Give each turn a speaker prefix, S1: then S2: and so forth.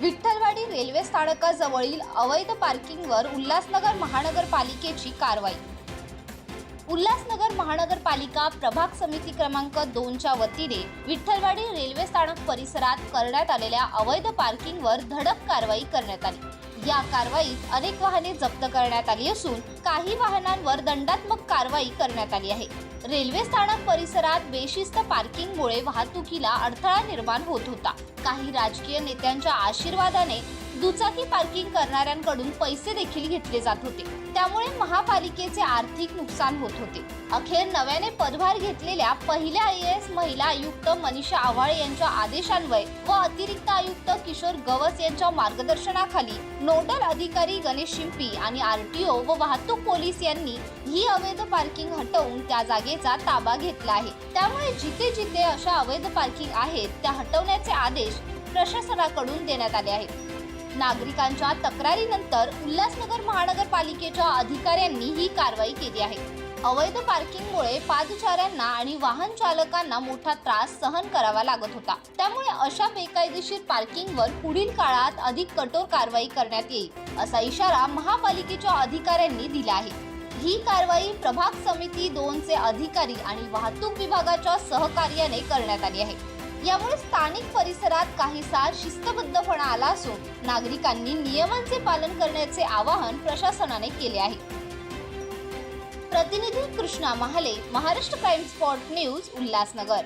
S1: Vitthalwadi railway स्थानकाजवळील अवैध पार्किंगवर उल्हासनगर महानगरपालिकेची कारवाई. उल्हासनगर महानगरपालिका प्रभाग समिती क्रमांक दोनच्या वतीने विठ्ठलवाडी रेल्वे स्थानक परिसरात करण्यात आलेल्या अवैध पार्किंगवर धडक कारवाई करण्यात आली. या कारवाईत अनेक वाहने जप्त करण्यात आली असून काही वाहनांवर दंडात्मक कारवाई करण्यात आली आहे. रेल्वे स्थानक परिसरात बेशिस्त पार्किंगमुळे वाहतुकीला अडथळा निर्माण होत होता. काही राजकीय नेत्यांच्या आशीर्वादाने दुचाकी पार्किंग करणाऱ्यांकडून पैसे देखील घेतले जात होते. त्यामुळे महापालिकेचे आर्थिक नुकसान होत होते. अखेर नव्याने पदभार घेतलेल्या पहिल्या आय एस महिला आयुक्त मनीषा आव्हाळे यांच्या आदेशान्वये व अतिरिक्त आयुक्त किशोर गवस यांच्या मार्गदर्शनाखाली नोडल अधिकारी गणेश शिंपी आणि आरटीओ व वाहतूक पोलीस यांनी ही अवैध पार्किंग हटवून त्या जागेचा ताबा घेतला आहे. त्यामुळे जिथे जिथे अशा अवैध पार्किंग आहेत त्या हटवण्याचे आदेश प्रशासनाकडून देण्यात आले आहेत. नागरिकांच्या तक्रारीनंतर उल्हासनगर महानगरपालिकेच्या अधिकाऱ्यांनी ही कारवाई केली आहे. अवैध पार्किंगमुळे पादचाऱ्यांना आणि वाहन चालकांना मोठा त्रास सहन करावा लागत होता. त्यामुळे अशा बेकायदेशीर पार्किंगवर पुढील काळात अधिक कठोर कारवाई करण्यात येईल असा इशारा महापालिकेच्या अधिकाऱ्यांनी दिला आहे. ही कारवाई प्रभाग समिती दोनचे अधिकारी आणि वाहतूक विभागाच्या सहकार्याने करण्यात आली आहे. यामुळे स्थानिक परिसरात काहीसा शिस्तबद्धपणा आला असून नागरिकांनी नियमांचे पालन करण्याचे आवाहन प्रशासनाने केले आहे. प्रतिनिधी Krishna Mahale Maharashtra crime spot news Ulhasnagar.